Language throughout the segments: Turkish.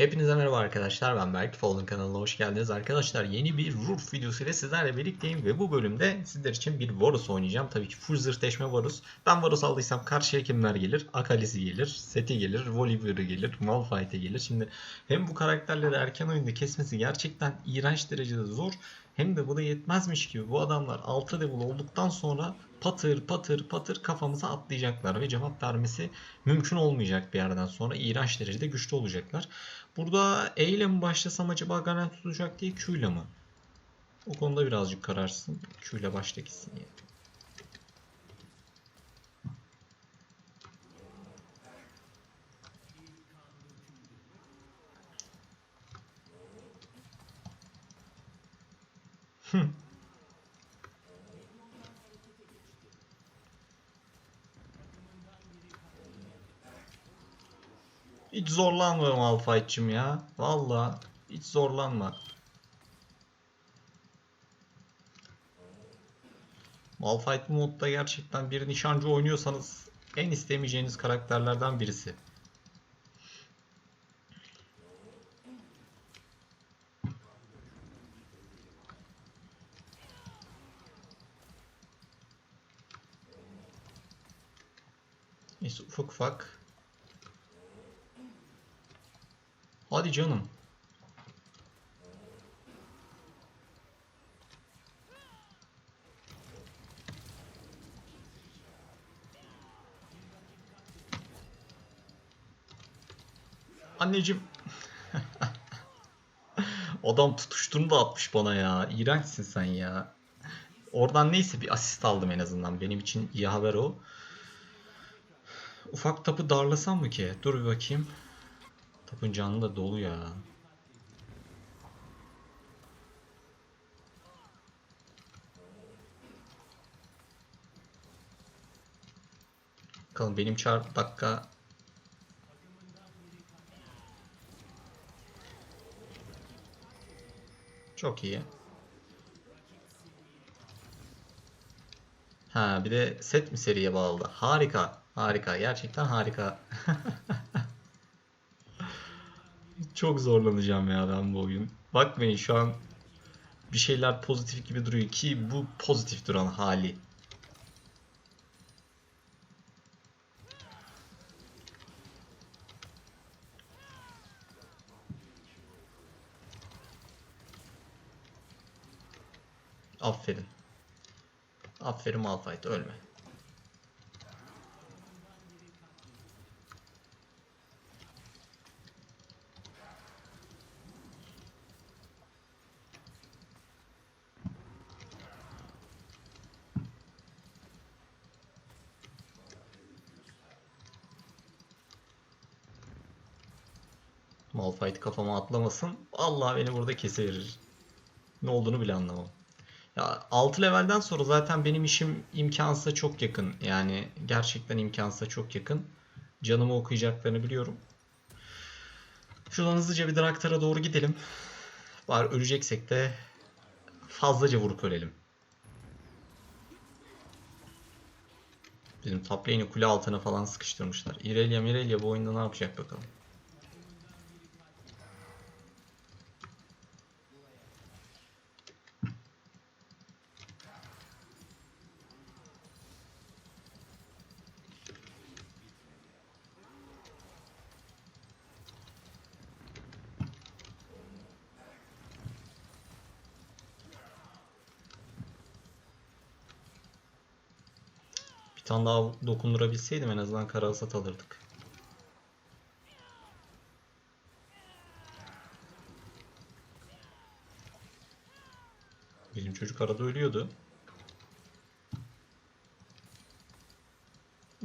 Hepinize merhaba arkadaşlar ben Berk. Fallen kanalına hoş geldiniz. Arkadaşlar yeni bir Roof videosu ile sizlerle birlikteyim ve bu bölümde sizler için bir Varus oynayacağım. Tabii ki full zırhleşme Varus. Ben Varus aldıysam karşıya kimler gelir? Akali'si gelir Seti gelir Volibear'ı gelir Malphite gelir. Şimdi hem bu karakterleri erken oyunda kesmesi gerçekten iğrenç derecede zor hem de bu da yetmezmiş gibi. Bu adamlar 6 level olduktan sonra patır patır patır kafamıza atlayacaklar ve cevap vermesi mümkün olmayacak bir yerden sonra. İğrenç derecede güçlü olacaklar. Burada E ile mi başlasam acaba garanti tutacak diye Q ile mi? O konuda birazcık kararsın. Q ile başla gitsin ya. Hı. Hiç zorlanma Malphite'cım ya. Valla hiç zorlanma. Malphite bu modda gerçekten bir nişancı oynuyorsanız en istemeyeceğiniz karakterlerden birisi. Neyse ufak ufak Hadi canım. Anneciğim. Adam tutuştuğunu da atmış bana ya. İğrençsin sen ya. Oradan neyse bir asist aldım en azından. Benim için iyi haber o. Ufak tapı darlasam mı ki? Dur bir bakayım. Tapın canlı da dolu ya. Bakalım benim çar dakika Çok iyi. Ha bir de set mi seriye bağladı? Harika. Harika. Gerçekten harika. Çok zorlanacağım ya ben bu oyun. Bakmayın şu an bir şeyler pozitif gibi duruyor ki bu pozitif duran hali. Aferin. Aferin Malphite ölme. Malphite kafama atlamasın. Allah beni burada keseverir. Ne olduğunu bile anlamam. Ya 6 levelden sonra zaten benim işim imkansıza çok yakın. Yani gerçekten imkansıza çok yakın. Canımı okuyacaklarını biliyorum. Şuradan hızlıca bir Draktar'a doğru gidelim. Bari öleceksek de fazlaca vurup ölelim. Bizim top lane'i kule altına falan sıkıştırmışlar. Irelia Mirelia bu oyunda ne yapacak bakalım. Tane daha dokundurabilseydim en azından kara hasat alırdık. Bizim çocuk arada ölüyordu.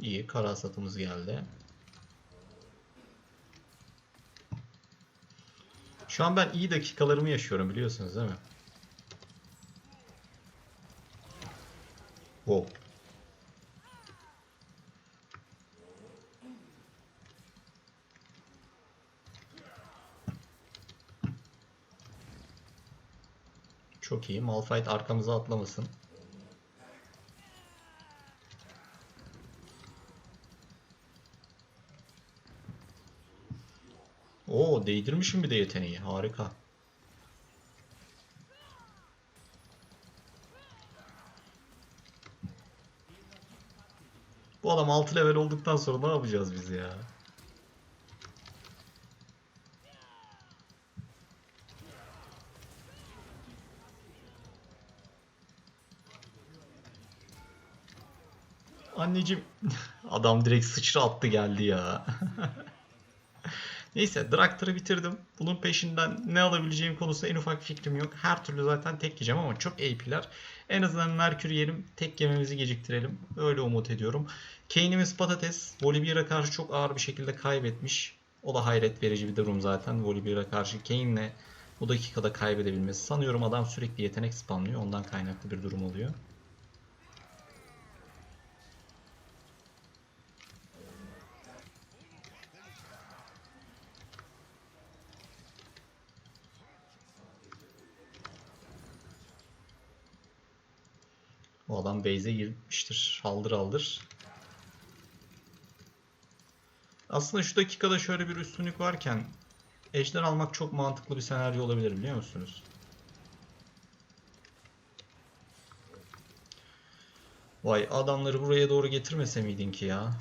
İyi kara hasatımız geldi. Şu an ben iyi dakikalarımı yaşıyorum biliyorsunuz değil mi? Wow. Çok iyi. Malphite arkamıza atlamasın. Oo değdirmişim bir de yeteneği. Harika. Bu adam 6 level olduktan sonra ne yapacağız biz ya? Anneciğim adam direkt sıçra attı geldi ya. Neyse Draktar'ı bitirdim. Bunun peşinden ne alabileceğim konusunda en ufak fikrim yok. Her türlü zaten tek yiyeceğim ama çok AP'ler. En azından Merkür yerim. Tek yememizi geciktirelim. Öyle umut ediyorum. Kane'imiz patates. Volibear'a karşı çok ağır bir şekilde kaybetmiş. O da hayret verici bir durum zaten. Volibear'a karşı Kane'le bu dakikada kaybedebilmesi. Sanıyorum adam sürekli yetenek spamlıyor. Ondan kaynaklı bir durum oluyor. Adam base'e girmiştir. Haldır haldır. Aslında şu dakikada şöyle bir üstünlük varken Ejder almak çok mantıklı bir senaryo olabilir biliyor musunuz? Vay adamları buraya doğru getirmese miydin ki ya?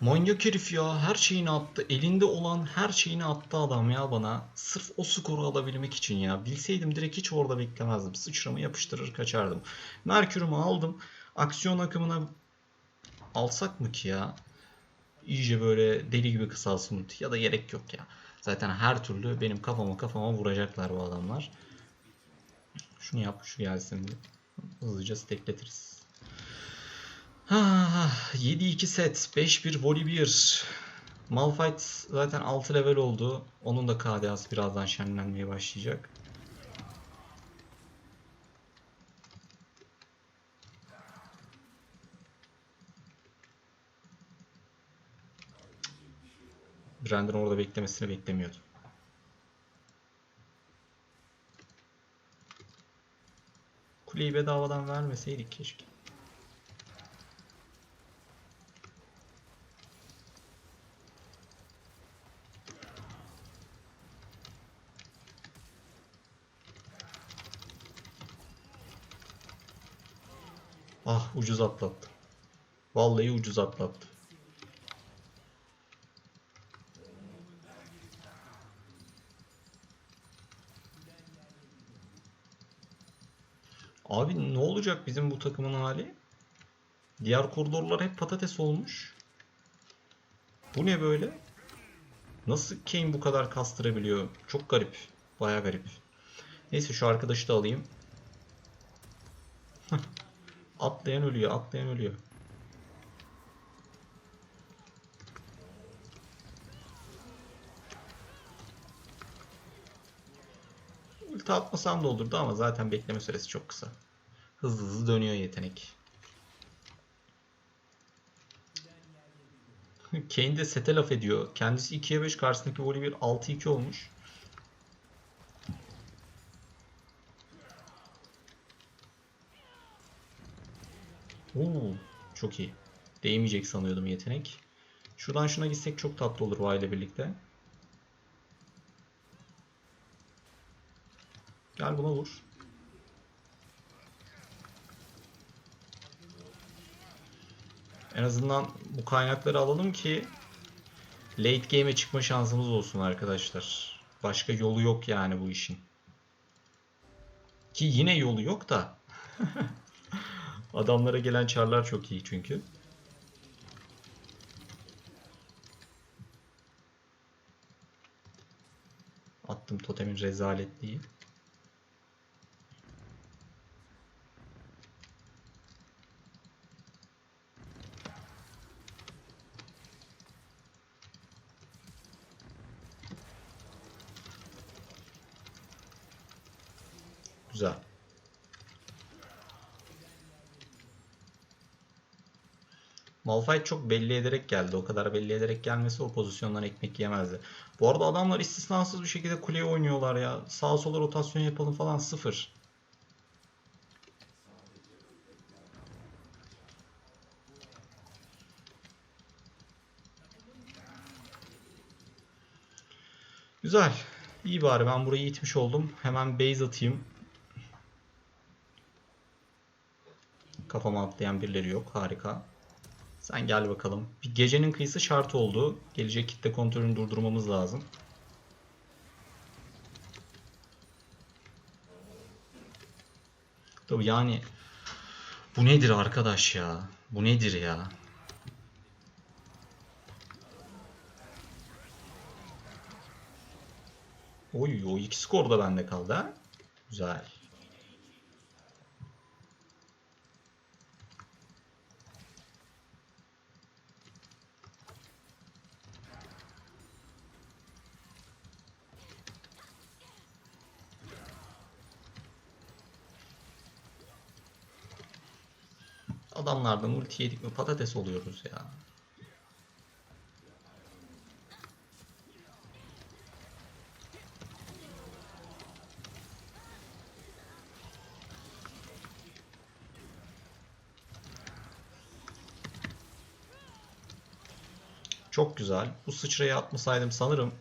Manyak herif ya. Her şeyini attı. Elinde olan her şeyini attı adam ya bana. Sırf o skoru alabilmek için ya. Bilseydim direkt hiç orada beklemezdim. Sıçramı yapıştırır kaçardım. Merkür'ümü aldım. Aksiyon akımına alsak mı ki ya? İyice böyle deli gibi kısalsın. Ya da gerek yok ya. Zaten her türlü benim kafama kafama vuracaklar bu adamlar. Şunu yap, şu gelsin. Hızlıca stekletiriz. Ah, 7-2 set, 5-1 Volibear. Malphite zaten 6 level oldu. Onun da KDA'sı birazdan şenlenmeye başlayacak. Brandon orada beklemesini beklemiyordum. Kuleyi bedavadan vermeseydik keşke. Ah ucuz atlattı. Vallahi ucuz atlattı. Abi ne olacak bizim bu takımın hali? Diğer koridorlar hep patates olmuş. Bu ne böyle? Nasıl Kane bu kadar kastırabiliyor? Çok garip. Baya garip. Neyse şu arkadaşı da alayım. Atlayan ölüyor, atlayan ölüyor. Ulti atmasam da olurdu ama zaten bekleme süresi çok kısa. Hızlı hızlı dönüyor yetenek. Kane de sete laf ediyor. Kendisi 2'ye 5 karşısındaki Volibear 6-2 olmuş. Oo, çok iyi. Değmeyecek sanıyordum yetenek. Şuradan şuna gitsek çok tatlı olur Vay ile birlikte. Gel buna vur. En azından bu kaynakları alalım ki late game'e çıkma şansımız olsun arkadaşlar. Başka yolu yok yani bu işin. Ki yine yolu yok da. Adamlara gelen çarlar çok iyi çünkü. Attım totemin rezaletliği. Malphite çok belli ederek geldi. O kadar belli ederek gelmesi o pozisyondan ekmek yemezdi. Bu arada adamlar istisnasız bir şekilde kuleye oynuyorlar ya. Sağa sola rotasyon yapalım falan sıfır. Güzel. İyi bari ben burayı itmiş oldum. Hemen base atayım. Kafama atlayan birileri yok. Harika. Sen gel bakalım. Bir gecenin kıyısı şart oldu. Gelecek kitle kontrolünü durdurmamız lazım. Tabii yani bu nedir arkadaş ya? Bu nedir ya? Oy o iki skor da bende kaldı ha. Güzel. Adamlardan ulti yedik mi patates oluyoruz ya. Çok güzel. Bu sıçrayı atmasaydım sanırım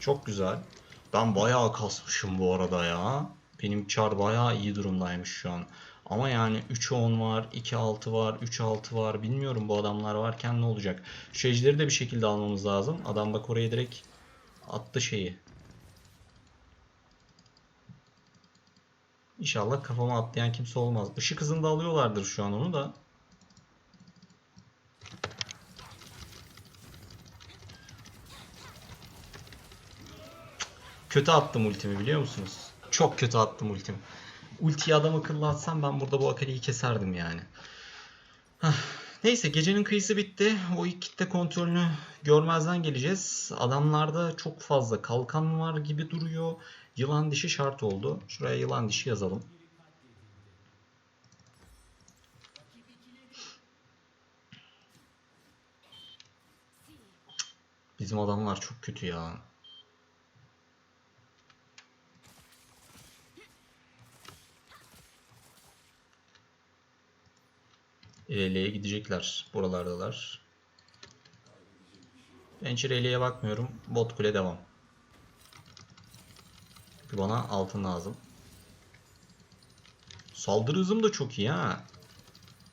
Çok güzel. Ben bayağı kasmışım bu arada ya. Benim çar bayağı iyi durumdaymış şu an. Ama yani 3'e 10 var, 2 6 var, 3 6 var. Bilmiyorum bu adamlar varken ne olacak. Şu ejderi de bir şekilde almamız lazım. Adam bak oraya direkt attı şeyi. İnşallah kafama atlayan kimse olmaz. Işık hızında alıyorlardır şu an onu da. Kötü attım ultimi biliyor musunuz? Çok kötü attım ultimi. Ultiyi adam akıllı atsam ben burada bu Akali'yi keserdim yani. Neyse gecenin kıyısı bitti. O ilk kitle kontrolünü görmezden geleceğiz. Adamlarda çok fazla kalkan var gibi duruyor. Yılan dişi şart oldu. Şuraya yılan dişi yazalım. Bizim adamlar çok kötü ya. İleriye gidecekler. Buralardalar. Ben hiç ileriye bakmıyorum. Bot kule devam. Bana altın lazım. Saldırı hızım da çok iyi ha.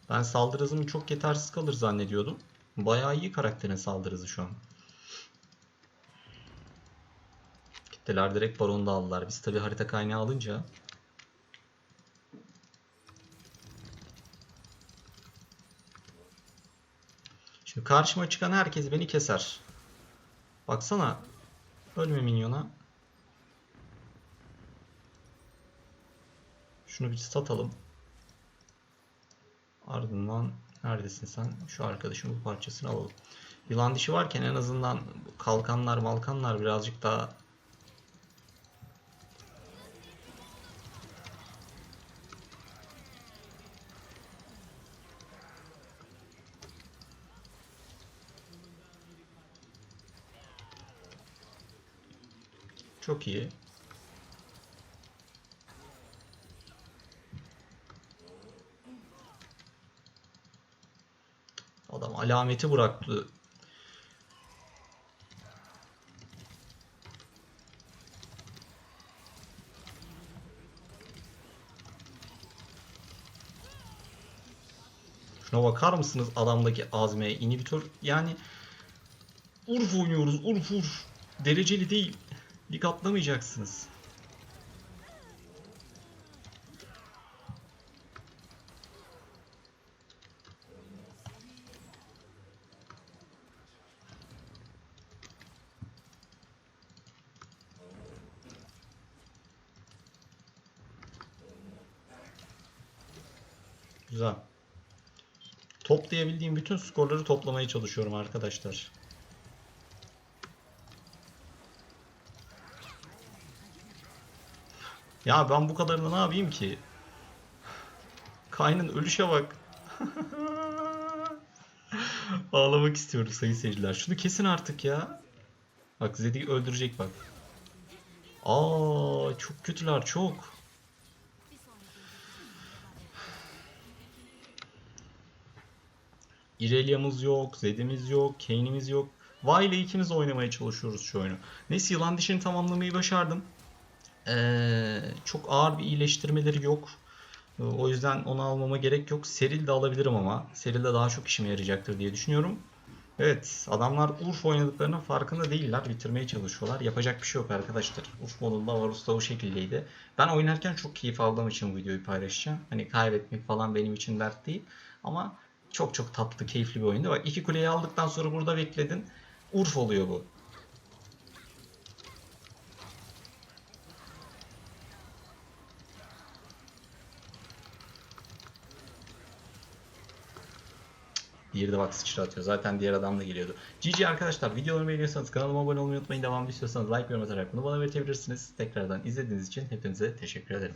Ben saldırı hızım çok yetersiz kalır zannediyordum. Bayağı iyi karakterin saldırı hızı şu an. Kitleler direkt baronu da aldılar. Biz tabi harita kaynağı alınca Şimdi karşıma çıkan herkes beni keser. Baksana. Ölme minyona. Şunu bir satalım. Ardından neredesin sen? Şu arkadaşın bu parçasını alalım. Yılan dişi varken en azından kalkanlar malkanlar birazcık daha Çok iyi. Adam alameti bıraktı. Şuna bakar mısınız adamdaki azmeye? İnhibitör yani Urf oynuyoruz. Urf urf. Dereceli değil. Lig atlamayacaksınız. Güzel. Toplayabildiğim bütün skorları toplamaya çalışıyorum arkadaşlar. Ya ben bu kadarını ne yapayım ki? Kayn'ın ölüşe bak. Ağlamak istiyorum sayın seyirciler. Şunu kesin artık ya. Bak Zed'i öldürecek bak. Aa çok kötüler çok. Irelia'mız yok, Zed'imiz yok, Kane'imiz yok. Vay ile ikimiz oynamaya çalışıyoruz şu oyunu. Neyse yılan dişini tamamlamayı başardım. Ee, çok ağır bir iyileştirmeleri yok. Ee, O yüzden onu almama gerek yok. Seril de alabilirim ama. Seril de daha çok işime yarayacaktır diye düşünüyorum. Evet, adamlar Urf oynadıklarının farkında değiller. Bitirmeye çalışıyorlar. Yapacak bir şey yok arkadaşlar. Urf modunda Varus da o şekildeydi. Ben oynarken çok keyif aldığım için videoyu paylaşacağım. Hani kaybetmek falan benim için dert değil. Ama çok çok tatlı, keyifli bir oyundu. Bak iki kuleyi aldıktan sonra burada bekledin. Urf oluyor bu. Diğeri de bak sıçra atıyor. Zaten diğer adam da geliyordu. GG arkadaşlar videolarımı beğeniyorsanız kanalıma abone olmayı unutmayın. Devamlı istiyorsanız like yorum atarak bunu bana verebilirsiniz. Tekrardan izlediğiniz için hepinize teşekkür ederim.